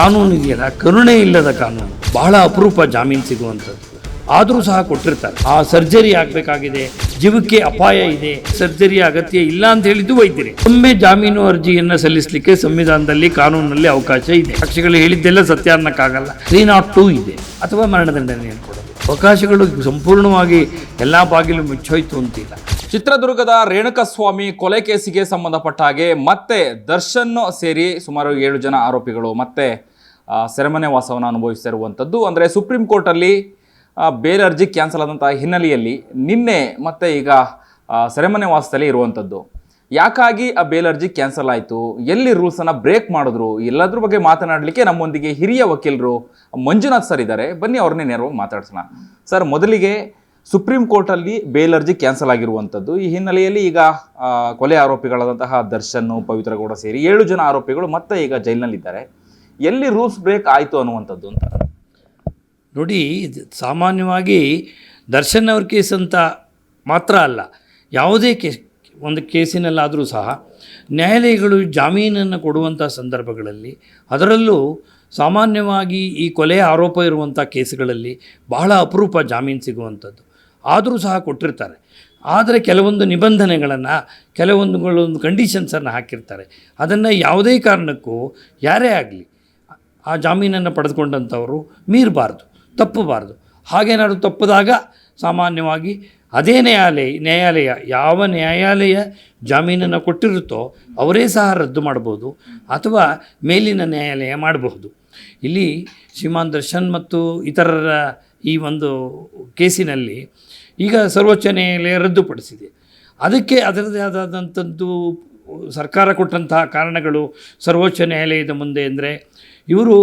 ಕಾನೂನು ಇದೆಯಲ್ಲ? ಕರುಣೆ ಇಲ್ಲದ ಕಾನೂನು. ಬಹಳ ಅಪರೂಪ ಜಾಮೀನು ಸಿಗುವಂಥದ್ದು. ಆದರೂ ಸಹ ಕೊಟ್ಟಿರ್ತಾರೆ. ಆ ಸರ್ಜರಿ ಆಗಬೇಕಾಗಿದೆ. ಜೀವಕ್ಕೆ ಅಪಾಯ ಇದೆ. ಸರ್ಜರಿ ಅಗತ್ಯ ಇಲ್ಲ ಅಂತ ಹೇಳಿದ್ದು ವೈದ್ಯರೇ. ಒಮ್ಮೆ ಜಾಮೀನು ಅರ್ಜಿಯನ್ನು ಸಲ್ಲಿಸಲಿಕ್ಕೆ ಸಂವಿಧಾನದಲ್ಲಿ, ಕಾನೂನಿನಲ್ಲಿ ಅವಕಾಶ ಇದೆ. ಪಕ್ಷಗಳು ಹೇಳಿದ್ದೆಲ್ಲ ಸತ್ಯ ಅನ್ನಕ್ಕಾಗಲ್ಲ ತ್ರೀ ನಾಟ್ ಟೂ ಇದೆ. ಅಥವಾ ಮರಣದಂಡನೆಯನ್ನು ಕೊಡೋದು ಅವಕಾಶಗಳು ಸಂಪೂರ್ಣವಾಗಿ ಎಲ್ಲ ಬಾಗಿಲು ಮುಚ್ಚೋಯ್ತು ಅಂತಿಲ್ಲ. ಚಿತ್ರದುರ್ಗದ ರೇಣುಕಸ್ವಾಮಿ ಕೊಲೆ ಕೇಸಿಗೆ ಸಂಬಂಧಪಟ್ಟ ಹಾಗೆ ಮತ್ತೆ ದರ್ಶನ್ ಸೇರಿ ಸುಮಾರು ಏಳು ಜನ ಆರೋಪಿಗಳು ಮತ್ತೆ ಸೆರೆಮನೆ ವಾಸವನ್ನು ಅನುಭವಿಸ್ತಿರುವಂಥದ್ದು ಅಂದರೆ ಸುಪ್ರೀಂ ಕೋರ್ಟಲ್ಲಿ ಬೇರೆ ಅರ್ಜಿ ಕ್ಯಾನ್ಸಲ್ ಆದಂಥ ಹಿನ್ನೆಲೆಯಲ್ಲಿ ನಿನ್ನೆ ಮತ್ತೆ ಈಗ ಸೆರೆಮನೆ ವಾಸದಲ್ಲಿ ಇರುವಂಥದ್ದು. ಯಾಕಾಗಿ ಆ ಬೇಲ್ ಅರ್ಜಿ ಕ್ಯಾನ್ಸಲ್ ಆಯಿತು? ಎಲ್ಲಿ ರೂಲ್ಸನ್ನು ಬ್ರೇಕ್ ಮಾಡಿದ್ರು? ಎಲ್ಲದ್ರ ಬಗ್ಗೆ ಮಾತನಾಡಲಿಕ್ಕೆ ನಮ್ಮೊಂದಿಗೆ ಹಿರಿಯ ವಕೀಲರು ಮಂಜುನಾಥ್ ಸರ್ ಇದ್ದಾರೆ. ಬನ್ನಿ ಅವ್ರನ್ನೇ ನೇರವಾಗಿ ಮಾತಾಡ್ಸೋಣ. ಸರ್, ಮೊದಲಿಗೆ ಸುಪ್ರೀಂ ಕೋರ್ಟಲ್ಲಿ ಬೇಲ್ ಅರ್ಜಿ ಕ್ಯಾನ್ಸಲ್ ಆಗಿರುವಂಥದ್ದು. ಈ ಹಿನ್ನೆಲೆಯಲ್ಲಿ ಈಗ ಕೊಲೆ ಆರೋಪಿಗಳಾದಂತಹ ದರ್ಶನ್, ಪವಿತ್ರಗೌಡ ಸೇರಿ ಏಳು ಜನ ಆರೋಪಿಗಳು ಮತ್ತೆ ಈಗ ಜೈಲಿನಲ್ಲಿದ್ದಾರೆ. ಎಲ್ಲಿ ರೂಲ್ಸ್ ಬ್ರೇಕ್ ಆಯಿತು ಅನ್ನುವಂಥದ್ದು ಅಂತ. ನೋಡಿ ಸಾಮಾನ್ಯವಾಗಿ ದರ್ಶನ್ ಅವ್ರ ಕೇಸ್ ಅಂತ ಮಾತ್ರ ಅಲ್ಲ, ಯಾವುದೇ ಕೇಸ್ ಒಂದು ಕೇಸಿನಲ್ಲಾದರೂ ಸಹ ನ್ಯಾಯಾಲಯಗಳು ಜಾಮೀನನ್ನು ಕೊಡುವಂಥ ಸಂದರ್ಭಗಳಲ್ಲಿ ಅದರಲ್ಲೂ ಸಾಮಾನ್ಯವಾಗಿ ಈ ಕೊಲೆ ಆರೋಪ ಇರುವಂಥ ಕೇಸುಗಳಲ್ಲಿ ಬಹಳ ಅಪರೂಪ ಜಾಮೀನು ಸಿಗುವಂಥದ್ದು. ಆದರೂ ಸಹ ಕೊಟ್ಟಿರ್ತಾರೆ. ಆದರೆ ಕೆಲವೊಂದು ನಿಬಂಧನೆಗಳನ್ನು, ಕೆಲವೊಂದುಗಳೊಂದು ಕಂಡೀಷನ್ಸನ್ನು ಹಾಕಿರ್ತಾರೆ. ಅದನ್ನು ಯಾವುದೇ ಕಾರಣಕ್ಕೂ ಯಾರೇ ಆಗಲಿ, ಆ ಜಾಮೀನನ್ನು ಪಡೆದುಕೊಂಡಂಥವರು ಮೀರಬಾರ್ದು, ತಪ್ಪಬಾರ್ದು. ಹಾಗೇನಾದ್ರು ತಪ್ಪಿದಾಗ ಸಾಮಾನ್ಯವಾಗಿ ಅದೇ ನ್ಯಾಯಾಲಯ ನ್ಯಾಯಾಲಯ ಯಾವ ನ್ಯಾಯಾಲಯ ಜಾಮೀನನ್ನು ಕೊಟ್ಟಿರುತ್ತೋ ಅವರೇ ಸಹ ರದ್ದು ಮಾಡ್ಬೋದು ಅಥವಾ ಮೇಲಿನ ನ್ಯಾಯಾಲಯ ಮಾಡಬಹುದು. ಇಲ್ಲಿ ಶ್ರೀಮಾನ್ ದರ್ಶನ್ ಮತ್ತು ಇತರರ ಈ ಒಂದು ಕೇಸಿನಲ್ಲಿ ಈಗ ಸರ್ವೋಚ್ಚ ನ್ಯಾಯಾಲಯ ರದ್ದುಪಡಿಸಿದೆ. ಅದಕ್ಕೆ ಅದರದೇ ಆದಂಥದ್ದು ಸರ್ಕಾರ ಕೊಟ್ಟಂತಹ ಕಾರಣಗಳು ಸರ್ವೋಚ್ಚ ನ್ಯಾಯಾಲಯದ ಮುಂದೆ ಅಂದರೆ ಇವರು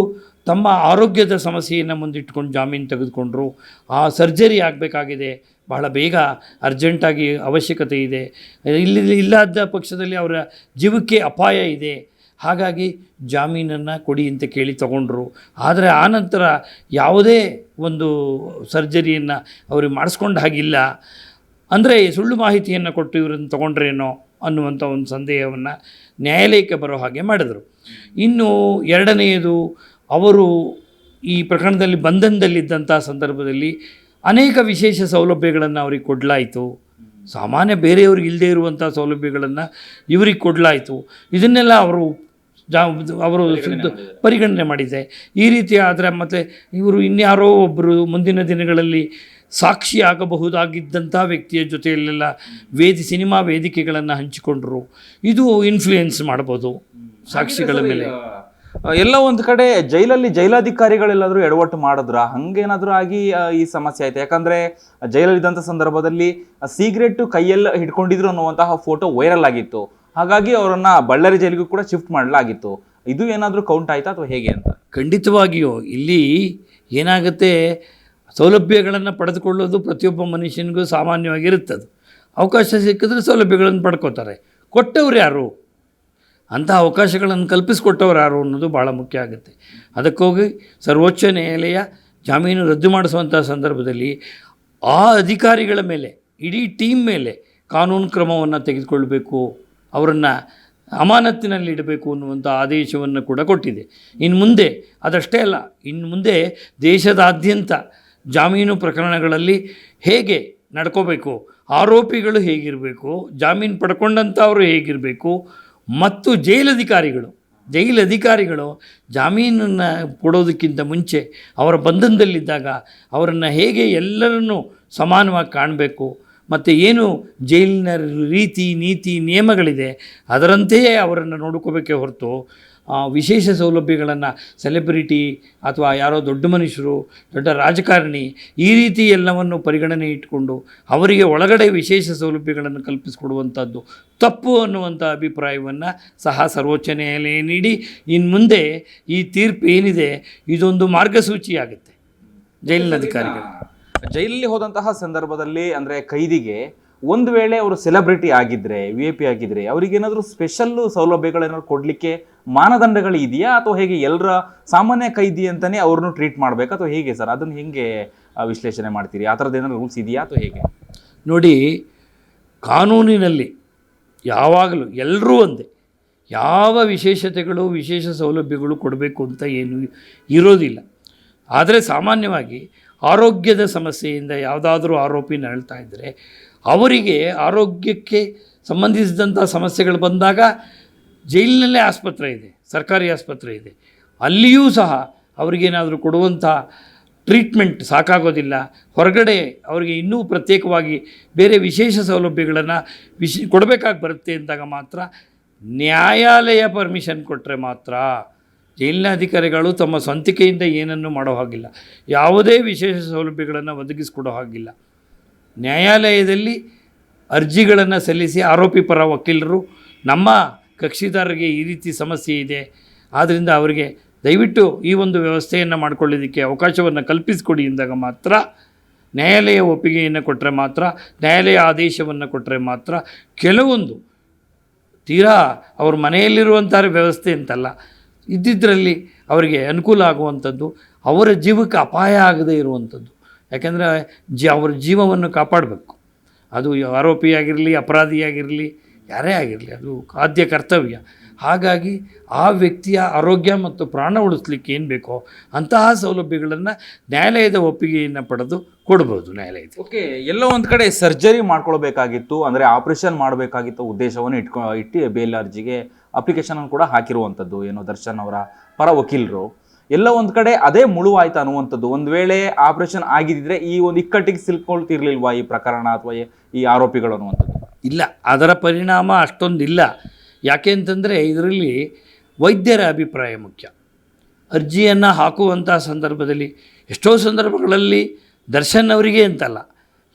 ತಮ್ಮ ಆರೋಗ್ಯದ ಸಮಸ್ಯೆಯನ್ನು ಮುಂದಿಟ್ಕೊಂಡು ಜಾಮೀನು ತೆಗೆದುಕೊಂಡ್ರು. ಆ ಸರ್ಜರಿ ಆಗಬೇಕಾಗಿದೆ. ಬಹಳ ಬೇಗ ಅರ್ಜೆಂಟಾಗಿ ಅವಶ್ಯಕತೆ ಇದೆ. ಇಲ್ಲಿ ಇಲ್ಲದ ಪಕ್ಷದಲ್ಲಿ ಅವರ ಜೀವಕ್ಕೆ ಅಪಾಯ ಇದೆ. ಹಾಗಾಗಿ ಜಾಮೀನನ್ನು ಕೊಡಿ ಅಂತ ಕೇಳಿ ತಗೊಂಡ್ರು. ಆದರೆ ಆನಂತರ ಯಾವುದೇ ಒಂದು ಸರ್ಜರಿಯನ್ನು ಅವ್ರಿಗೆ ಮಾಡಿಸ್ಕೊಂಡು ಹಾಗಿಲ್ಲ. ಅಂದರೆ ಸುಳ್ಳು ಮಾಹಿತಿಯನ್ನು ಕೊಟ್ಟು ಇವರನ್ನು ತೊಗೊಂಡ್ರೇನೋ ಅನ್ನುವಂಥ ಒಂದು ಸಂದೇಹವನ್ನು ನ್ಯಾಯಾಲಯಕ್ಕೆ ಬರೋ ಹಾಗೆ ಮಾಡಿದರು. ಇನ್ನು ಎರಡನೆಯದು, ಅವರು ಈ ಪ್ರಕರಣದಲ್ಲಿ ಬಂಧನದಲ್ಲಿದ್ದಂಥ ಸಂದರ್ಭದಲ್ಲಿ ಅನೇಕ ವಿಶೇಷ ಸೌಲಭ್ಯಗಳನ್ನು ಅವ್ರಿಗೆ ಕೊಡಲಾಯಿತು. ಸಾಮಾನ್ಯ ಬೇರೆಯವ್ರಿಗೆ ಇಲ್ಲದೇ ಇರುವಂಥ ಸೌಲಭ್ಯಗಳನ್ನು ಇವರಿಗೆ ಕೊಡಲಾಯಿತು. ಇದನ್ನೆಲ್ಲ ಅವರು ಜಾ ಅವರು ಶುದ್ಧ ಪರಿಗಣನೆ ಮಾಡಿದೆ. ಈ ರೀತಿ ಆದರೆ ಮತ್ತು ಇವರು ಇನ್ಯಾರೋ ಒಬ್ಬರು ಮುಂದಿನ ದಿನಗಳಲ್ಲಿ ಸಾಕ್ಷಿಯಾಗಬಹುದಾಗಿದ್ದಂಥ ವ್ಯಕ್ತಿಯ ಜೊತೆಯಲ್ಲೆಲ್ಲ ವೇದಿ ಸಿನಿಮಾ ವೇದಿಕೆಗಳನ್ನು ಹಂಚಿಕೊಂಡರು. ಇದು ಇನ್ಫ್ಲೂಯೆನ್ಸ್ ಮಾಡ್ಬೋದು ಸಾಕ್ಷಿಗಳ ಮೇಲೆ. ಎಲ್ಲ ಒಂದು ಕಡೆ ಜೈಲಲ್ಲಿ ಜೈಲಾಧಿಕಾರಿಗಳೆಲ್ಲಾದರೂ ಎಡವಟ್ಟು ಮಾಡಿದ್ರ? ಹಂಗೇನಾದರೂ ಆಗಿ ಈ ಸಮಸ್ಯೆ ಆಯ್ತು? ಯಾಕಂದ್ರೆ ಜೈಲಲ್ಲಿದ್ದಂಥ ಸಂದರ್ಭದಲ್ಲಿ ಸಿಗರೆಟ್ ಕೈಯಲ್ಲಿ ಹಿಡ್ಕೊಂಡಿದ್ರು ಅನ್ನುವಂತಹ ಫೋಟೋ ವೈರಲ್ ಆಗಿತ್ತು. ಹಾಗಾಗಿ ಅವರನ್ನು ಬಳ್ಳಾರಿ ಜೈಲಿಗೂ ಕೂಡ ಶಿಫ್ಟ್ ಮಾಡಲಾಗಿತ್ತು. ಇದು ಏನಾದರೂ ಕೌಂಟ್ ಆಯ್ತಾ ಅಥವಾ ಹೇಗೆ ಅಂತ? ಖಂಡಿತವಾಗಿಯೂ, ಇಲ್ಲಿ ಏನಾಗುತ್ತೆ, ಸೌಲಭ್ಯಗಳನ್ನು ಪಡೆದುಕೊಳ್ಳೋದು ಪ್ರತಿಯೊಬ್ಬ ಮನುಷ್ಯನಿಗೂ ಸಾಮಾನ್ಯವಾಗಿರುತ್ತದೆ. ಅವಕಾಶ ಸಿಕ್ಕಿದ್ರೆ ಸೌಲಭ್ಯಗಳನ್ನು ಪಡ್ಕೋತಾರೆ. ಕೊಟ್ಟವ್ರು ಯಾರು? ಅಂಥ ಅವಕಾಶಗಳನ್ನು ಕಲ್ಪಿಸಿಕೊಟ್ಟವ್ರು ಯಾರು ಅನ್ನೋದು ಭಾಳ ಮುಖ್ಯ ಆಗುತ್ತೆ. ಅದಕ್ಕೋಗಿ ಸರ್ವೋಚ್ಚ ನ್ಯಾಯಾಲಯ ಜಾಮೀನು ರದ್ದು ಮಾಡಿಸುವಂಥ ಸಂದರ್ಭದಲ್ಲಿ ಆ ಅಧಿಕಾರಿಗಳ ಮೇಲೆ, ಇಡೀ ಟೀಮ್ ಮೇಲೆ ಕಾನೂನು ಕ್ರಮವನ್ನು ತೆಗೆದುಕೊಳ್ಬೇಕು, ಅವರನ್ನು ಅಮಾನತ್ತಿನಲ್ಲಿ ಇಡಬೇಕು ಅನ್ನುವಂಥ ಆದೇಶವನ್ನು ಕೂಡ ಕೊಟ್ಟಿದೆ. ಇನ್ನು ಮುಂದೆ ಅದಷ್ಟೇ ಅಲ್ಲ, ಇನ್ನು ಮುಂದೆ ದೇಶದಾದ್ಯಂತ ಜಾಮೀನು ಪ್ರಕರಣಗಳಲ್ಲಿ ಹೇಗೆ ನಡ್ಕೋಬೇಕು, ಆರೋಪಿಗಳು ಹೇಗಿರಬೇಕು, ಜಾಮೀನು ಪಡ್ಕೊಂಡಂಥವರು ಹೇಗಿರಬೇಕು ಮತ್ತು ಜೈಲಧಿಕಾರಿಗಳು ಜೈಲಧಿಕಾರಿಗಳು ಜಾಮೀನನ್ನು ಕೊಡೋದಕ್ಕಿಂತ ಮುಂಚೆ ಅವರ ಬಂಧನದಲ್ಲಿದ್ದಾಗ ಅವರನ್ನು ಹೇಗೆ ಎಲ್ಲರನ್ನೂ ಸಮಾನವಾಗಿ ಕಾಣಬೇಕು, ಮತ್ತು ಏನು ಜೈಲಿನ ರೀತಿ, ನೀತಿ, ನಿಯಮಗಳಿದೆ, ಅದರಂತೆಯೇ ಅವರನ್ನು ನೋಡ್ಕೋಬೇಕೇ ಹೊರತು ವಿಶೇಷ ಸೌಲಭ್ಯಗಳನ್ನು ಸೆಲೆಬ್ರಿಟಿ ಅಥವಾ ಯಾರೋ ದೊಡ್ಡ ಮನುಷ್ಯರು ದೊಡ್ಡ ರಾಜಕಾರಣಿ ಈ ರೀತಿ ಎಲ್ಲವನ್ನು ಪರಿಗಣನೆ ಇಟ್ಟುಕೊಂಡು ಅವರಿಗೆ ಒಳಗಡೆ ವಿಶೇಷ ಸೌಲಭ್ಯಗಳನ್ನು ಕಲ್ಪಿಸಿಕೊಡುವಂಥದ್ದು ತಪ್ಪು ಅನ್ನುವಂಥ ಅಭಿಪ್ರಾಯವನ್ನು ಸಹ ಸರ್ವೋಚ್ಚ ನ್ಯಾಯಾಲಯ ನೀಡಿ. ಇನ್ನು ಮುಂದೆ ಈ ತೀರ್ಪು ಏನಿದೆ ಇದೊಂದು ಮಾರ್ಗಸೂಚಿ ಆಗುತ್ತೆ ಜೈಲಿನ ಅಧಿಕಾರಿಗಳು. ಜೈಲಲ್ಲಿ ಹೋದಂತಹ ಸಂದರ್ಭದಲ್ಲಿ ಅಂದರೆ ಕೈದಿಗೆ ಒಂದು ವೇಳೆ ಅವರು ಸೆಲೆಬ್ರಿಟಿ ಆಗಿದ್ರೆ ವಿ ಎ ಪಿ ಆಗಿದ್ರೆ, ಅವರಿಗೇನಾದರೂ ಸ್ಪೆಷಲ್ಲು ಸೌಲಭ್ಯಗಳೇನಾದ್ರು ಕೊಡಲಿಕ್ಕೆ ಮಾನದಂಡಗಳು ಇದೆಯಾ? ಅಥವಾ ಹೇಗೆ ಎಲ್ಲರ ಸಾಮಾನ್ಯ ಕೈದಿ ಅಂತಾನೆ ಅವ್ರನ್ನು ಟ್ರೀಟ್ ಮಾಡ್ಬೇಕಾ? ಅಥವಾ ಹೇಗೆ ಸರ್? ಅದನ್ನು ಹೇಗೆ ವಿಶ್ಲೇಷಣೆ ಮಾಡ್ತೀರಿ? ಆ ಥರದ್ದು ಏನಾದ್ರು ರೂಲ್ಸ್ ಇದೆಯಾ ಅಥವಾ ಹೇಗೆ? ನೋಡಿ, ಕಾನೂನಿನಲ್ಲಿ ಯಾವಾಗಲೂ ಎಲ್ಲರೂ ಒಂದೇ. ಯಾವ ವಿಶೇಷತೆಗಳು, ವಿಶೇಷ ಸೌಲಭ್ಯಗಳು ಕೊಡಬೇಕು ಅಂತ ಏನು ಇರೋದಿಲ್ಲ. ಆದರೆ ಸಾಮಾನ್ಯವಾಗಿ ಆರೋಗ್ಯದ ಸಮಸ್ಯೆಯಿಂದ ಯಾವುದಾದ್ರೂ ಆರೋಪಿ ನರಳ್ತಾ ಇದ್ದರೆ ಅವರಿಗೆ ಆರೋಗ್ಯಕ್ಕೆ ಸಂಬಂಧಿಸಿದಂಥ ಸಮಸ್ಯೆಗಳು ಬಂದಾಗ ಜೈಲಿನಲ್ಲೇ ಆಸ್ಪತ್ರೆ ಇದೆ, ಸರ್ಕಾರಿ ಆಸ್ಪತ್ರೆ ಇದೆ. ಅಲ್ಲಿಯೂ ಸಹ ಅವರಿಗೇನಾದರೂ ಕೊಡುವಂಥ ಟ್ರೀಟ್ಮೆಂಟ್ ಸಾಕಾಗೋದಿಲ್ಲ. ಹೊರಗಡೆ ಅವರಿಗೆ ಇನ್ನೂ ಪ್ರತ್ಯೇಕವಾಗಿ ಬೇರೆ ವಿಶೇಷ ಸೌಲಭ್ಯಗಳನ್ನು ವಿಶ್, ಕೊಡಬೇಕಾಗಿ ಬರುತ್ತೆ ಅಂದಾಗ ಮಾತ್ರ ನ್ಯಾಯಾಲಯ ಪರ್ಮಿಷನ್ ಕೊಟ್ಟರೆ ಮಾತ್ರ ಜೈಲಿನ ಅಧಿಕಾರಿಗಳು ತಮ್ಮ ಸ್ವಂತಿಕೆಯಿಂದ ಏನನ್ನು ಮಾಡೋ ಹಾಗಿಲ್ಲ. ಯಾವುದೇ ವಿಶೇಷ ಸೌಲಭ್ಯಗಳನ್ನು ಒದಗಿಸಿಕೊಡೋ ಹಾಗಿಲ್ಲ. ನ್ಯಾಯಾಲಯದಲ್ಲಿ ಅರ್ಜಿಗಳನ್ನು ಸಲ್ಲಿಸಿ ಆರೋಪಿ ಪರ ವಕೀಲರು, ನಮ್ಮ ಕಕ್ಷಿದಾರರಿಗೆ ಈ ರೀತಿ ಸಮಸ್ಯೆ ಇದೆ ಆದ್ದರಿಂದ ಅವರಿಗೆ ದಯವಿಟ್ಟು ಈ ಒಂದು ವ್ಯವಸ್ಥೆಯನ್ನು ಮಾಡಿಕೊಳ್ಳೋದಕ್ಕೆ ಅವಕಾಶವನ್ನು ಕಲ್ಪಿಸಿಕೊಡಿ ಎಂದಾಗ ಮಾತ್ರ, ನ್ಯಾಯಾಲಯ ಒಪ್ಪಿಗೆಯನ್ನು ಕೊಟ್ಟರೆ ಮಾತ್ರ, ನ್ಯಾಯಾಲಯ ಆದೇಶವನ್ನು ಕೊಟ್ಟರೆ ಮಾತ್ರ ಕೆಲವೊಂದು ತೀರಾ ಅವ್ರ ಮನೆಯಲ್ಲಿರುವಂಥ ವ್ಯವಸ್ಥೆ ಅಂತಲ್ಲ ಇದ್ದಿದ್ದರಲ್ಲಿ ಅವರಿಗೆ ಅನುಕೂಲ ಆಗುವಂಥದ್ದು, ಅವರ ಜೀವಕ್ಕೆ ಅಪಾಯ ಆಗದೇ ಇರುವಂಥದ್ದು. ಯಾಕೆಂದರೆ ಜಿ ಅವ್ರ ಜೀವವನ್ನು ಕಾಪಾಡಬೇಕು. ಅದು ಆರೋಪಿಯಾಗಿರಲಿ, ಅಪರಾಧಿಯಾಗಿರಲಿ, ಯಾರೇ ಆಗಿರಲಿ, ಅದು ಆದ್ಯ ಕರ್ತವ್ಯ. ಹಾಗಾಗಿ ಆ ವ್ಯಕ್ತಿಯ ಆರೋಗ್ಯ ಮತ್ತು ಪ್ರಾಣ ಉಳಿಸ್ಲಿಕ್ಕೆ ಏನು ಬೇಕೋ ಅಂತಹ ಸೌಲಭ್ಯಗಳನ್ನು ನ್ಯಾಯಾಲಯದ ಒಪ್ಪಿಗೆಯನ್ನು ಪಡೆದು ಕೊಡ್ಬೋದು ನ್ಯಾಯಾಲಯದ ಓಕೆ, ಎಲ್ಲೋ ಒಂದು ಕಡೆ ಸರ್ಜರಿ ಮಾಡ್ಕೊಳ್ಬೇಕಾಗಿತ್ತು, ಅಂದರೆ ಆಪರೇಷನ್ ಮಾಡಬೇಕಾಗಿತ್ತು ಉದ್ದೇಶವನ್ನು ಇಟ್ಕೊ ಇಟ್ಟು, ಬೇಲ್ ಅರ್ಜಿಗೆ ಅಪ್ಲಿಕೇಶನನ್ನು ಕೂಡ ಹಾಕಿರುವಂಥದ್ದು, ಏನೋ ದರ್ಶನ್ ಅವರ ಪರ ವಕೀಲರು. ಎಲ್ಲ ಒಂದು ಕಡೆ ಅದೇ ಮುಳುವಾಯ್ತು ಅನ್ನುವಂಥದ್ದು. ಒಂದು ವೇಳೆ ಆಪರೇಷನ್ ಆಗಿದ್ದಿದ್ರೆ ಈ ಒಂದು ಇಕ್ಕಟ್ಟಿಗೆ ಸಿಲ್ಕೊಳ್ತಿರ್ಲಿಲ್ವಾ ಈ ಪ್ರಕರಣ ಅಥವಾ ಈ ಆರೋಪಿಗಳು ಅನ್ನುವಂಥದ್ದು? ಇಲ್ಲ, ಅದರ ಪರಿಣಾಮ ಅಷ್ಟೊಂದಿಲ್ಲ. ಯಾಕೆ ಅಂತಂದರೆ ಇದರಲ್ಲಿ ವೈದ್ಯರ ಅಭಿಪ್ರಾಯ ಮುಖ್ಯ. ಅರ್ಜಿಯನ್ನು ಹಾಕುವಂಥ ಸಂದರ್ಭದಲ್ಲಿ ಎಷ್ಟೋ ಸಂದರ್ಭಗಳಲ್ಲಿ ದರ್ಶನ್ ಅವರಿಗೆ ಅಂತಲ್ಲ,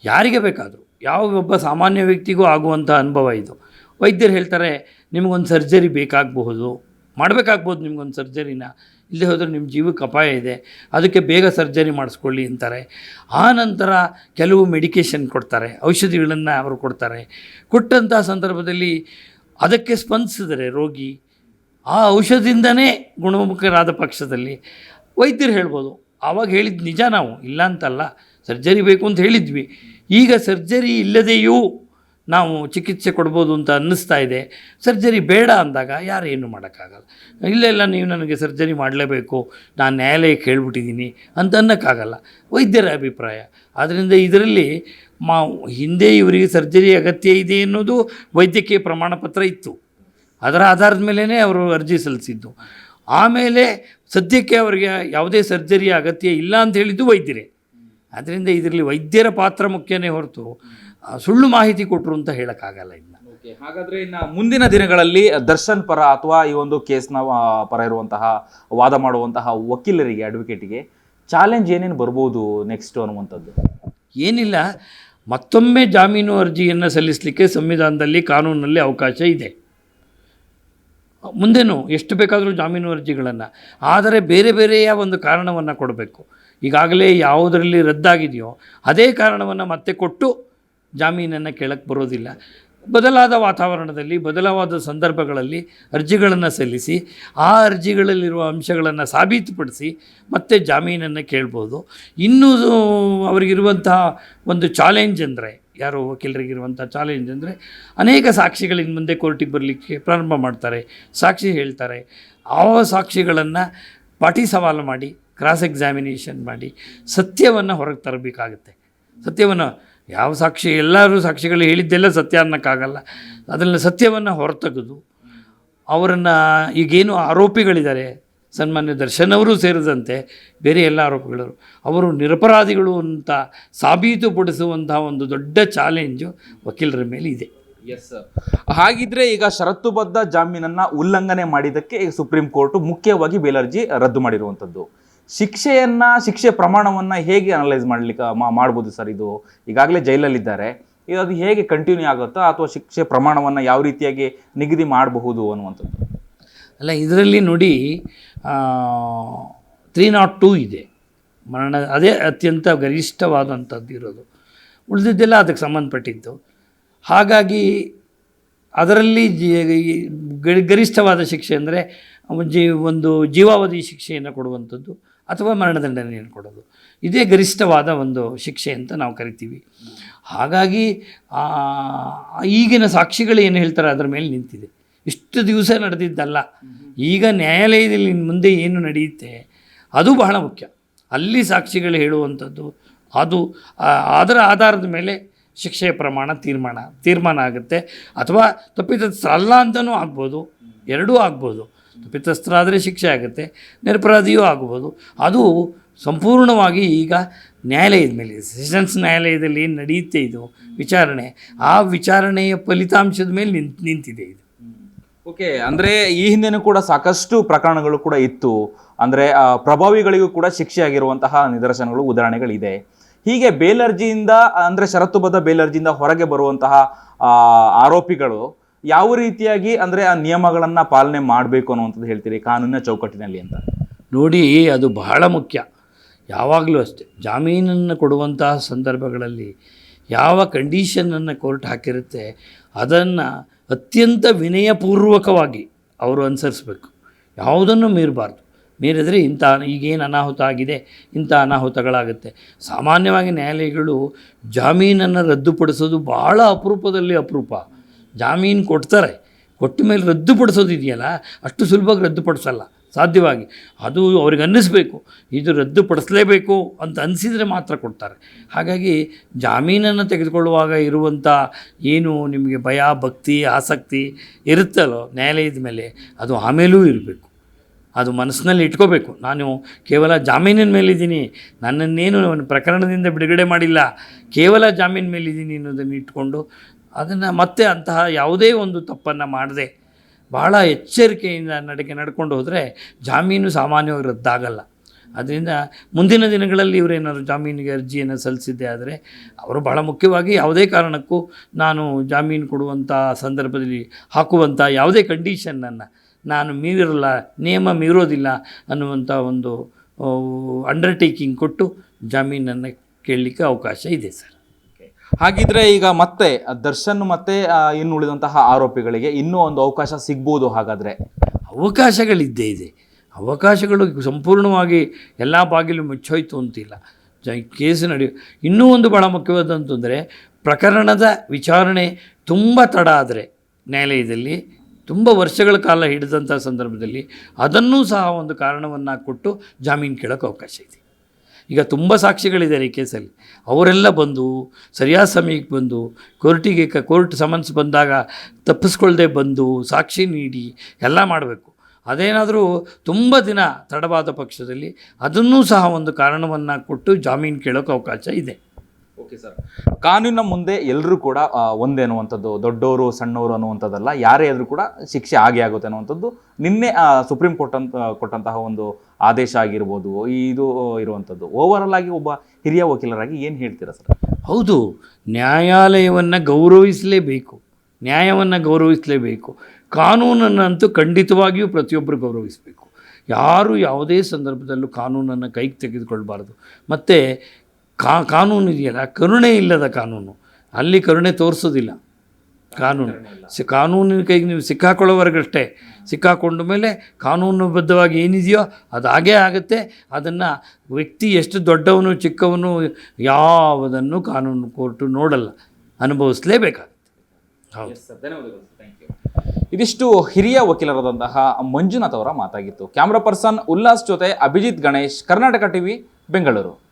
ಯಾರಿಗೆ ಬೇಕಾದರೂ, ಯಾವ ಒಬ್ಬ ಸಾಮಾನ್ಯ ವ್ಯಕ್ತಿಗೂ ಆಗುವಂಥ ಅನುಭವ ಇದು. ವೈದ್ಯರು ಹೇಳ್ತಾರೆ, ನಿಮಗೊಂದು ಸರ್ಜರಿ ಬೇಕಾಗಬಹುದು, ಮಾಡಬೇಕಾಗ್ಬೋದು ನಿಮಗೊಂದು ಸರ್ಜರಿನ. ಇಲ್ಲದೆ ಹೋದರೆ ನಿಮ್ಮ ಜೀವಕ್ಕೆ ಅಪಾಯ ಇದೆ, ಅದಕ್ಕೆ ಬೇಗ ಸರ್ಜರಿ ಮಾಡಿಸ್ಕೊಳ್ಳಿ ಅಂತಾರೆ. ಆ ನಂತರ ಕೆಲವು ಮೆಡಿಕೇಷನ್ ಕೊಡ್ತಾರೆ, ಔಷಧಿಗಳನ್ನು ಅವರು ಕೊಡ್ತಾರೆ. ಕೊಟ್ಟಂಥ ಸಂದರ್ಭದಲ್ಲಿ ಅದಕ್ಕೆ ಸ್ಪಂದಿಸಿದರೆ ರೋಗಿ, ಆ ಔಷಧಿಯಿಂದನೇ ಗುಣಮುಖರಾದ ಪಕ್ಷದಲ್ಲಿ ವೈದ್ಯರು ಹೇಳ್ಬೋದು, ಆವಾಗ ಹೇಳಿದ್ದು ನಿಜ ನಾವು, ಇಲ್ಲ ಅಂತಲ್ಲ, ಸರ್ಜರಿ ಬೇಕು ಅಂತ ಹೇಳಿದ್ವಿ. ಈಗ ಸರ್ಜರಿ ಇಲ್ಲದೆಯೂ ನಾವು ಚಿಕಿತ್ಸೆ ಕೊಡ್ಬೋದು ಅಂತ ಅನ್ನಿಸ್ತಾ ಇದೆ. ಸರ್ಜರಿ ಬೇಡ ಅಂದಾಗ ಯಾರು ಏನು ಮಾಡೋಕ್ಕಾಗಲ್ಲ. ಇಲ್ಲೆಲ್ಲ ಇಲ್ಲ, ನೀವು ನನಗೆ ಸರ್ಜರಿ ಮಾಡಲೇಬೇಕು, ನಾನು ನ್ಯಾಯಾಲಯಕ್ಕೆ ಹೇಳ್ಬಿಟ್ಟಿದ್ದೀನಿ ಅಂತ ಅನ್ನೋಕ್ಕಾಗಲ್ಲ. ವೈದ್ಯರ ಅಭಿಪ್ರಾಯ. ಆದ್ದರಿಂದ ಇದರಲ್ಲಿ ಮಾ ಹಿಂದೆ ಇವರಿಗೆ ಸರ್ಜರಿ ಅಗತ್ಯ ಇದೆ ಅನ್ನೋದು ವೈದ್ಯಕೀಯ ಪ್ರಮಾಣ ಪತ್ರ ಇತ್ತು. ಅದರ ಆಧಾರದ ಮೇಲೇ ಅವರು ಅರ್ಜಿ ಸಲ್ಲಿಸಿದ್ದು. ಆಮೇಲೆ ಸದ್ಯಕ್ಕೆ ಅವರಿಗೆ ಯಾವುದೇ ಸರ್ಜರಿಯ ಅಗತ್ಯ ಇಲ್ಲ ಅಂತ ಹೇಳಿದ್ದು ವೈದ್ಯರೇ. ಆದ್ದರಿಂದ ಇದರಲ್ಲಿ ವೈದ್ಯರ ಪಾತ್ರ ಮುಖ್ಯನೇ ಹೊರತು. ಸುಳ್ಳು ಮಾಹಿತಿ ಕೊಟ್ಟರು ಅಂತ ಹೇಳೋಕ್ಕಾಗಲ್ಲ ಇನ್ನು. ಓಕೆ ಹಾಗಾದ್ರೆ ಇನ್ನು ಮುಂದಿನ ದಿನಗಳಲ್ಲಿ ದರ್ಶನ್ ಪರ ಅಥವಾ ಈ ಒಂದು ಕೇಸ್ನ ಪರ ಇರುವಂತಹ ವಾದ ಮಾಡುವಂತಹ ವಕೀಲರಿಗೆ ಅಡ್ವೊಕೇಟಿಗೆ ಚಾಲೆಂಜ್ ಏನೇನು ಬರ್ಬೋದು ನೆಕ್ಸ್ಟ್ ಅನ್ನುವಂಥದ್ದು? ಏನಿಲ್ಲ ಮತ್ತೊಮ್ಮೆ ಜಾಮೀನು ಅರ್ಜಿಯನ್ನು ಸಲ್ಲಿಸಲಿಕ್ಕೆ ಸಂವಿಧಾನದಲ್ಲಿ ಕಾನೂನಲ್ಲಿ ಅವಕಾಶ ಇದೆ. ಮುಂದೆನೂ ಎಷ್ಟು ಬೇಕಾದರೂ ಜಾಮೀನು ಅರ್ಜಿಗಳನ್ನು ಆದರೆ ಬೇರೆ ಬೇರೆಯ ಒಂದು ಕಾರಣವನ್ನು ಕೊಡಬೇಕು. ಈಗಾಗಲೇ ಯಾವುದರಲ್ಲಿ ರದ್ದಾಗಿದೆಯೋ ಅದೇ ಕಾರಣವನ್ನು ಮತ್ತೆ ಕೊಟ್ಟು ಜಾಮೀನನ್ನು ಕೇಳಕ್ಕೆ ಬರೋದಿಲ್ಲ. ಬದಲಾದ ವಾತಾವರಣದಲ್ಲಿ, ಬದಲಾದ ಸಂದರ್ಭಗಳಲ್ಲಿ ಅರ್ಜಿಗಳನ್ನು ಸಲ್ಲಿಸಿ, ಆ ಅರ್ಜಿಗಳಲ್ಲಿರುವ ಅಂಶಗಳನ್ನು ಸಾಬೀತುಪಡಿಸಿ ಮತ್ತೆ ಜಾಮೀನನ್ನು ಕೇಳ್ಬೋದು. ಇನ್ನೂ ಅವರಿಗಿರುವಂತಹ ಒಂದು ಚಾಲೆಂಜ್ ಅಂದರೆ, ಯಾರು ವಕೀಲರಿಗಿರುವಂಥ ಚಾಲೆಂಜ್ ಅಂದರೆ, ಅನೇಕ ಸಾಕ್ಷಿಗಳಿಂದ ಮುಂದೆ ಕೋರ್ಟಿಗೆ ಬರಲಿಕ್ಕೆ ಪ್ರಾರಂಭ ಮಾಡ್ತಾರೆ, ಸಾಕ್ಷಿ ಹೇಳ್ತಾರೆ. ಆ ಸಾಕ್ಷಿಗಳನ್ನು ಪಾಟಿ ಸವಾಲು ಮಾಡಿ ಕ್ರಾಸ್ ಎಕ್ಸಾಮಿನೇಷನ್ ಮಾಡಿ, ಸತ್ಯವನ್ನು ಹೊರಗೆ ತರಬೇಕಾಗುತ್ತೆ. ಸತ್ಯವನ್ನು ಯಾವ ಸಾಕ್ಷಿ, ಎಲ್ಲರೂ ಸಾಕ್ಷಿಗಳು ಹೇಳಿದ್ದೆಲ್ಲ ಸತ್ಯ ಅನ್ನೋಕ್ಕಾಗಲ್ಲ. ಅದರಲ್ಲಿ ಸತ್ಯವನ್ನು ಹೊರತೆಗೆದು ಅವರನ್ನು ಈಗೇನು ಆರೋಪಿಗಳಿದ್ದಾರೆ, ಸನ್ಮಾನ್ಯ ದರ್ಶನ್ ಅವರು ಸೇರಿದಂತೆ ಬೇರೆ ಎಲ್ಲ ಆರೋಪಿಗಳು ಅವರು ನಿರಪರಾಧಿಗಳು ಅಂತ ಸಾಬೀತುಪಡಿಸುವಂಥ ಒಂದು ದೊಡ್ಡ ಚಾಲೆಂಜು ವಕೀಲರ ಮೇಲೆ ಇದೆ. ಎಸ್ ಹಾಗಿದ್ರೆ ಈಗ ಷರತ್ತುಬದ್ಧ ಜಾಮೀನನ್ನ ಉಲ್ಲಂಘನೆ ಮಾಡಿದ್ದಕ್ಕೆ ಸುಪ್ರೀಂ ಕೋರ್ಟ್ ಮುಖ್ಯವಾಗಿ ಬೇಲರ್ಜಿ ರದ್ದು ಮಾಡಿರುವಂಥದ್ದು. ಶಿಕ್ಷೆಯನ್ನ, ಶಿಕ್ಷೆ ಪ್ರಮಾಣವನ್ನ ಹೇಗೆ ಅನಲೈಸ್ ಮಾಡ್ಲಿಕ್ಕೆ ಮಾಡ್ಬೋದು ಸರ್ ಇದು? ಈಗಾಗಲೇ ಜೈಲಲ್ಲಿದ್ದಾರೆ. ಇದು ಅದು ಹೇಗೆ ಕಂಟಿನ್ಯೂ ಆಗುತ್ತಾ ಅಥವಾ ಶಿಕ್ಷೆ ಪ್ರಮಾಣವನ್ನು ಯಾವ ರೀತಿಯಾಗಿ ನಿಗದಿ ಮಾಡಬಹುದು ಅನ್ನುವಂಥದ್ದು? ಅಲ್ಲ, ಇದರಲ್ಲಿ ನೋಡಿ ತ್ರೀ ನಾಟ್ ಟೂ ಇದೆ. ಮರಣ, ಅದೇ ಅತ್ಯಂತ ಗರಿಷ್ಠವಾದಂಥದ್ದು ಇರೋದು. ಉಳಿದಿದ್ದೆಲ್ಲ ಅದಕ್ಕೆ ಸಂಬಂಧಪಟ್ಟಿದ್ದು. ಹಾಗಾಗಿ ಅದರಲ್ಲಿ ಗರಿಷ್ಠವಾದ ಶಿಕ್ಷೆ ಅಂದರೆ ಜೀ ಒಂದು ಜೀವಾವಧಿ ಶಿಕ್ಷೆಯನ್ನು ಕೊಡುವಂಥದ್ದು ಅಥವಾ ಮರಣದಂಡನೆಯನ್ನು ಕೊಡೋದು. ಇದೇ ಗರಿಷ್ಠವಾದ ಒಂದು ಶಿಕ್ಷೆ ಅಂತ ನಾವು ಕರಿತೀವಿ. ಹಾಗಾಗಿ ಈಗಿನ ಸಾಕ್ಷಿಗಳು ಏನು ಹೇಳ್ತಾರೆ ಅದರ ಮೇಲೆ ನಿಂತಿದೆ. ಇಷ್ಟು ದಿವಸ ನಡೆದಿದ್ದಲ್ಲ. ಈಗ ನ್ಯಾಯಾಲಯದಲ್ಲಿ ಮುಂದೆ ಏನು ನಡೆಯುತ್ತೆ, ಅದು ಬಹಳ ಮುಖ್ಯ. ಅಲ್ಲಿ ಸಾಕ್ಷಿಗಳು ಹೇಳುವಂಥದ್ದು, ಅದು ಅದರ ಆಧಾರದ ಮೇಲೆ ಶಿಕ್ಷೆಯ ಪ್ರಮಾಣ ತೀರ್ಮಾನ ತೀರ್ಮಾನ ಆಗುತ್ತೆ. ಅಥವಾ ತಪ್ಪಿತಸ್ಥ ಅಲ್ಲ ಅಂತಲೂ ಆಗ್ಬೋದು, ಎರಡೂ ಆಗ್ಬೋದು. ತಪ್ಪಿತಸ್ಥರಾದರೆ ಶಿಕ್ಷೆ ಆಗುತ್ತೆ, ನಿರಪರಾಧಿಯೂ ಆಗ್ಬೋದು. ಅದು ಸಂಪೂರ್ಣವಾಗಿ ಈಗ ನ್ಯಾಯಾಲಯದ ಮೇಲೆ, ಸೆಷನ್ಸ್ ನ್ಯಾಯಾಲಯದಲ್ಲಿ ನಡೆಯುತ್ತೆ ಇದು ವಿಚಾರಣೆ, ಆ ವಿಚಾರಣೆಯ ಫಲಿತಾಂಶದ ಮೇಲೆ ನಿಂತು, ನಿಂತಿದೆ ಇದು. ಓಕೆ, ಅಂದರೆ ಈ ಹಿಂದೆನೂ ಕೂಡ ಸಾಕಷ್ಟು ಪ್ರಕರಣಗಳು ಕೂಡ ಇತ್ತು. ಅಂದರೆ ಪ್ರಭಾವಿಗಳಿಗೂ ಕೂಡ ಶಿಕ್ಷೆ ಆಗಿರುವಂತಹ ನಿದರ್ಶನಗಳು, ಉದಾಹರಣೆಗಳಿದೆ. ಹೀಗೆ ಬೇಲರ್ಜಿಯಿಂದ, ಅಂದರೆ ಷರತ್ತುಬದ್ಧ ಬೇಲರ್ಜಿಯಿಂದ ಹೊರಗೆ ಬರುವಂತಹ ಆರೋಪಿಗಳು ಯಾವ ರೀತಿಯಾಗಿ ಅಂದರೆ ಆ ನಿಯಮಗಳನ್ನು ಪಾಲನೆ ಮಾಡಬೇಕು ಅನ್ನುವಂಥದ್ದು ಹೇಳ್ತೀರಿ ಕಾನೂನಿನ ಚೌಕಟ್ಟಿನಲ್ಲಿ ಅಂತ? ನೋಡಿ, ಅದು ಬಹಳ ಮುಖ್ಯ. ಯಾವಾಗಲೂ ಅಷ್ಟೆ. ಜಾಮೀನನ್ನು ಕೊಡುವಂತಹ ಸಂದರ್ಭಗಳಲ್ಲಿ ಯಾವ ಕಂಡೀಷನನ್ನು ಕೋರ್ಟ್ ಹಾಕಿರುತ್ತೆ, ಅದನ್ನು ಅತ್ಯಂತ ವಿನಯಪೂರ್ವಕವಾಗಿ ಅವರು ಅನುಸರಿಸಬೇಕು. ಯಾವುದನ್ನು ಮೀರಬಾರ್ದು. ಮೀರಿದರೆ ಇಂಥ ಈಗೇನು ಅನಾಹುತ ಆಗಿದೆ, ಇಂಥ ಅನಾಹುತಗಳಾಗುತ್ತೆ. ಸಾಮಾನ್ಯವಾಗಿ ನ್ಯಾಯಾಲಯಗಳು ಜಾಮೀನನ್ನು ರದ್ದುಪಡಿಸೋದು ಭಾಳ ಅಪರೂಪದಲ್ಲಿ ಅಪರೂಪ. ಜಾಮೀನು ಕೊಡ್ತಾರೆ, ಕೊಟ್ಟ ಮೇಲೆ ರದ್ದುಪಡಿಸೋದಿದೆಯಲ್ಲ, ಅಷ್ಟು ಸುಲಭವಾಗಿ ರದ್ದುಪಡಿಸಲ್ಲ, ಸಾಧ್ಯವಾಗಿ. ಅದು ಅವ್ರಿಗೆ ಅನ್ನಿಸ್ಬೇಕು. ಇದು ರದ್ದುಪಡಿಸಲೇಬೇಕು ಅಂತ ಅನಿಸಿದರೆ ಮಾತ್ರ ಕೊಡ್ತಾರೆ. ಹಾಗಾಗಿ ಜಾಮೀನನ್ನು ತೆಗೆದುಕೊಳ್ಳುವಾಗ ಇರುವಂಥ ಏನು ನಿಮಗೆ ಭಯ, ಭಕ್ತಿ, ಆಸಕ್ತಿ ಇರುತ್ತಲ್ಲೋ ನ್ಯಾಯಾಲಯದ ಮೇಲೆ, ಅದು ಆಮೇಲೂ ಇರಬೇಕು. ಅದು ಮನಸ್ಸಿನಲ್ಲಿ ಇಟ್ಕೋಬೇಕು. ನಾನು ಕೇವಲ ಜಾಮೀನಿನ ಮೇಲಿದ್ದೀನಿ, ನನ್ನನ್ನೇನು ಪ್ರಕರಣದಿಂದ ಬಿಡುಗಡೆ ಮಾಡಿಲ್ಲ, ಕೇವಲ ಜಾಮೀನು ಮೇಲಿದ್ದೀನಿ ಅನ್ನೋದನ್ನು ಇಟ್ಕೊಂಡು ಅದನ್ನು ಮತ್ತೆ ಅಂತಹ ಯಾವುದೇ ಒಂದು ತಪ್ಪನ್ನು ಮಾಡದೆ ಭಾಳ ಎಚ್ಚರಿಕೆಯಿಂದ ನಡೆಗೆ ನಡ್ಕೊಂಡು ಹೋದರೆ ಜಾಮೀನು ಸಾಮಾನ್ಯವಾಗಿ ರದ್ದಾಗಲ್ಲ. ಅದರಿಂದ ಮುಂದಿನ ದಿನಗಳಲ್ಲಿ ಇವರೇನಾದ್ರು ಜಾಮೀನಿಗೆ ಅರ್ಜಿಯನ್ನು ಸಲ್ಲಿಸಿದ್ದೆ ಆದರೆ ಅವರು ಬಹಳ ಮುಖ್ಯವಾಗಿ ಯಾವುದೇ ಕಾರಣಕ್ಕೂ ನಾನು ಜಾಮೀನು ಕೊಡುವಂಥ ಸಂದರ್ಭದಲ್ಲಿ ಹಾಕುವಂಥ ಯಾವುದೇ ಕಂಡೀಷನನ್ನು ನಾನು ಮೀರಿರಲ್ಲ, ನಿಯಮ ಮೀರೋದಿಲ್ಲ ಅನ್ನುವಂಥ ಒಂದು ಅಂಡರ್ಟೇಕಿಂಗ್ ಕೊಟ್ಟು ಜಾಮೀನನ್ನು ಕೇಳಲಿಕ್ಕೆ ಅವಕಾಶ ಇದೆ ಸರ್. ಹಾಗಿದ್ರೆ ಈಗ ಮತ್ತೆ, ದರ್ಶನ್ ಮತ್ತೆ ಇನ್ನು ಉಳಿದಂತಹ ಆರೋಪಿಗಳಿಗೆ ಇನ್ನೂ ಒಂದು ಅವಕಾಶ ಸಿಗ್ಬೋದು ಹಾಗಾದ್ರೆ? ಅವಕಾಶಗಳಿದ್ದೇ ಇದೆ. ಅವಕಾಶಗಳು ಸಂಪೂರ್ಣವಾಗಿ ಎಲ್ಲ ಬಾಗಿಲು ಮುಚ್ಚೋಯ್ತು ಅಂತಿಲ್ಲ. ಜ ಕೇಸು ನಡೆಯು ಇನ್ನೂ ಒಂದು ಭಾಳ ಮುಖ್ಯವಾದಂತಂದರೆ ಪ್ರಕರಣದ ವಿಚಾರಣೆ ತುಂಬ ತಡ ಆದರೆ ನ್ಯಾಯಾಲಯದಲ್ಲಿ, ತುಂಬ ವರ್ಷಗಳ ಕಾಲ ಹಿಡಿದಂಥ ಸಂದರ್ಭದಲ್ಲಿ ಅದನ್ನೂ ಸಹ ಒಂದು ಕಾರಣವನ್ನು ಕೊಟ್ಟು ಜಾಮೀನು ಕೇಳೋಕ್ಕೆ ಅವಕಾಶ ಇದೆ. ಈಗ ತುಂಬ ಸಾಕ್ಷಿಗಳಿದ್ದಾರೆ ಈ ಕೇಸಲ್ಲಿ. ಅವರೆಲ್ಲ ಬಂದು, ಸರಿಯಾದ ಸಮಯಕ್ಕೆ ಬಂದು, ಕೋರ್ಟಿಗೆ ಕ, ಕೋರ್ಟ್ ಸಮನ್ಸ್ ಬಂದಾಗ ತಪ್ಪಿಸ್ಕೊಳ್ಳದೆ ಬಂದು ಸಾಕ್ಷಿ ನೀಡಿ ಎಲ್ಲ ಮಾಡಬೇಕು. ಅದೇನಾದರೂ ತುಂಬ ದಿನ ತಡವಾದ ಪಕ್ಷದಲ್ಲಿ ಅದನ್ನೂ ಸಹ ಒಂದು ಕಾರಣವನ್ನು ಕೊಟ್ಟು ಜಾಮೀನು ಕೇಳೋಕೆ ಅವಕಾಶ ಇದೆ. Okay sir. ಕಾನೂನಿನ ಮುಂದೆ ಎಲ್ಲರೂ ಕೂಡ ಒಂದೇ ಅನ್ನುವಂಥದ್ದು ದೊಡ್ಡವರು ಸಣ್ಣವರು ಅನ್ನುವಂಥದ್ದಲ್ಲ, ಯಾರೇ ಆದರೂ ಕೂಡ ಶಿಕ್ಷೆ ಆಗೇ ಆಗುತ್ತೆ ಅನ್ನುವಂಥದ್ದು ನಿನ್ನೆ ಸುಪ್ರೀಂ ಕೋರ್ಟ್ ಅಂತ, ಕೊಟ್ಟಂತಹ ಒಂದು ಆದೇಶ ಆಗಿರ್ಬೋದು, ಇದು ಇರುವಂಥದ್ದು ಓವರಾಲ್ ಆಗಿ ಒಬ್ಬ ಹಿರಿಯ ವಕೀಲರಾಗಿ ಏನು ಹೇಳ್ತೀರಾ ಸರ್? ಹೌದು, ನ್ಯಾಯಾಲಯವನ್ನು ಗೌರವಿಸಲೇಬೇಕು. ನ್ಯಾಯವನ್ನು ಗೌರವಿಸಲೇಬೇಕು. ಕಾನೂನನ್ನಂತೂ ಖಂಡಿತವಾಗಿಯೂ ಪ್ರತಿಯೊಬ್ಬರು ಗೌರವಿಸಬೇಕು. ಯಾರು ಯಾವುದೇ ಸಂದರ್ಭದಲ್ಲೂ ಕಾನೂನನ್ನು ಕೈಗೆ ತೆಗೆದುಕೊಳ್ಬಾರ್ದು. ಮತ್ತು ಕಾ, ಕಾನೂನು ಇದೆಯಲ್ಲ, ಕರುಣೆ ಇಲ್ಲದ ಕಾನೂನು. ಅಲ್ಲಿ ಕರುಣೆ ತೋರಿಸೋದಿಲ್ಲ. ಕಾನೂನು. ಸಿ ಕಾನೂನಿನ ಕೈಗೆ ನೀವು ಸಿಕ್ಕಾಕೊಳ್ಳೋವರೆಗಷ್ಟೇ ಸಿಕ್ಕಾಕೊಂಡ ಮೇಲೆ ಕಾನೂನುಬದ್ಧವಾಗಿ ಏನಿದೆಯೋ ಅದು ಹಾಗೇ ಆಗುತ್ತೆ. ಅದನ್ನು ವ್ಯಕ್ತಿ ಎಷ್ಟು ದೊಡ್ಡವನು ಚಿಕ್ಕವನು ಯಾವುದನ್ನು ಕಾನೂನು ಕೋರ್ಟು ನೋಡಲ್ಲ. ಅನುಭವಿಸಲೇಬೇಕಾಗುತ್ತೆ. ಹೌದು. ಇದಿಷ್ಟು ಹಿರಿಯ ವಕೀಲರಾದಂತಹ ಮಂಜುನಾಥ್ ಅವರ ಮಾತಾಗಿತ್ತು. ಕ್ಯಾಮ್ರಾ ಪರ್ಸನ್ ಉಲ್ಲಾಸ್ ಜೊತೆ ಅಭಿಜಿತ್ ಗಣೇಶ್ ಕರ್ನಾಟಕ ಟಿವಿ ಬೆಂಗಳೂರು.